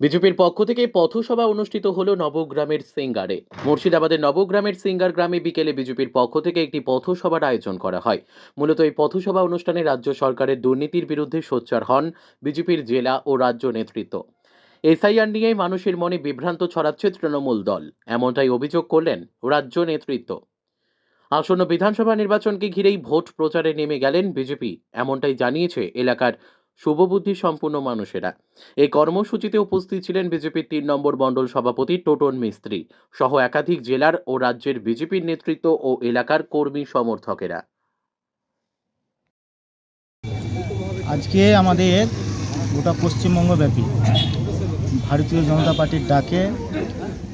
বিজেপির পক্ষ থেকে পথসভা অনুষ্ঠিত হলো নবগ্রামের সিঙ্গারে। মুর্শিদাবাদের নবগ্রামের সিঙ্গার গ্রামে বিকেলে বিজেপির পক্ষ থেকে একটি পথসভার আয়োজন করা হয়। মূলত এই পথসভা অনুষ্ঠানে রাজ্য সরকারের দুর্নীতির বিরুদ্ধে সোচ্চার হন বিজেপির জেলা ও রাজ্য নেতৃত্ব। এসআইআর নিয়ে মানুষের মনে বিভ্রান্ত ছড়াচ্ছে তৃণমূল দল। এমনটাই অভিযোগ করলেন রাজ্য নেতৃত্ব। আসন্ন বিধানসভা নির্বাচনকে ঘিরেই ভোট প্রচারে নেমে গেলেন বিজেপি। এমনটাই জানিয়েছে এলাকার শুভবুদ্ধি সম্পন্ন মানুষেরা। এই কর্মসূচিতে উপস্থিত ছিলেন বিজেপির তিন নম্বর মণ্ডল সভাপতি টোটন মিস্ত্রি সহ একাধিক জেলার ও রাজ্যের বিজেপির নেতৃত্ব ও এলাকার কর্মী সমর্থকেরা। আজকে আমাদের গোটা পশ্চিমবঙ্গব্যাপী ভারতীয় জনতা পার্টির ডাকে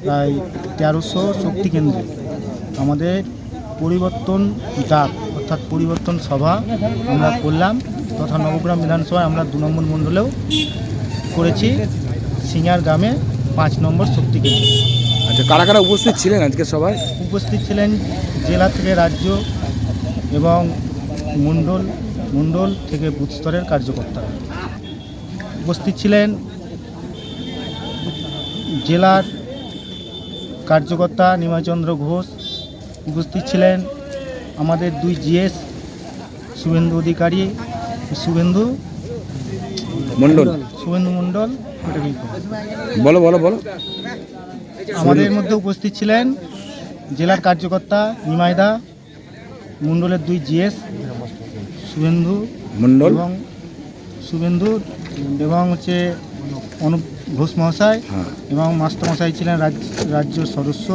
প্রায় তেরোশো শক্তি কেন্দ্রে আমাদের পরিবর্তন ডাক অর্থাৎ পরিবর্তন সভা আমরা করলাম। তথা নবগ্রাম বিধানসভায় আমরা দু নম্বর মণ্ডলেও করেছি। সিঙ্গার গ্রামে পাঁচ নম্বর শক্তি কেন্দ্র। আচ্ছা কারা কারা উপস্থিত ছিলেন আজকে সবাই উপস্থিত ছিলেন জেলা থেকে রাজ্য এবং মণ্ডল মণ্ডল থেকে বুথ স্তরের কার্যকর্তারা উপস্থিত ছিলেন জেলার কার্যকর্তা নিমাচন্দ্র ঘোষ। উপস্থিত ছিলেন আমাদের দুই জিএস শুভেন্দু অধিকারী শুভেন্দু। মন্ডল শুভেন্দু মণ্ডল বলো বলো বলো। আমাদের মধ্যে উপস্থিত ছিলেন জেলার কার্যকর্তা নিমাইদা মণ্ডলের দুই জিএস শুভেন্দু মন্ডল এবং শুভেন্দু এবং হচ্ছে অনুপ ঘোষ মহাশয় হ্যাঁ। এবং মাস্টারমশাই ছিলেন রাজ্য রাজ্য সদস্য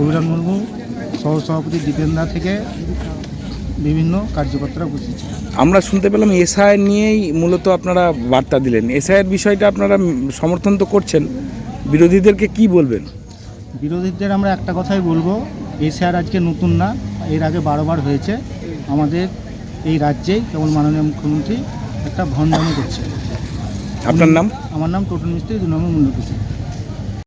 অভিরাম মুর্মু সহসভাপতি দীপেন্দা থেকে। বিভিন্ন কার্যকর্তারা উপস্থিত ছিলেন। আমরা শুনতে পেলাম এসআই নিয়েই মূলত আপনারা বার্তা দিলেন। এসআইয়ের বিষয়টা আপনারা সমর্থন তো করছেন। বিরোধীদেরকে কি বলবেন? বিরোধীদের আমরা একটা কথাই বলব এসআর আজকে নতুন না এর আগে বারোবার হয়েছে। আমাদের এই রাজ্যেই কেবল মাননীয় মুখ্যমন্ত্রী একটা ভণ্ডামি করছে। আপনার নাম? আমার নাম টোটন মিস্ত্রি দু নম্বর মূল্য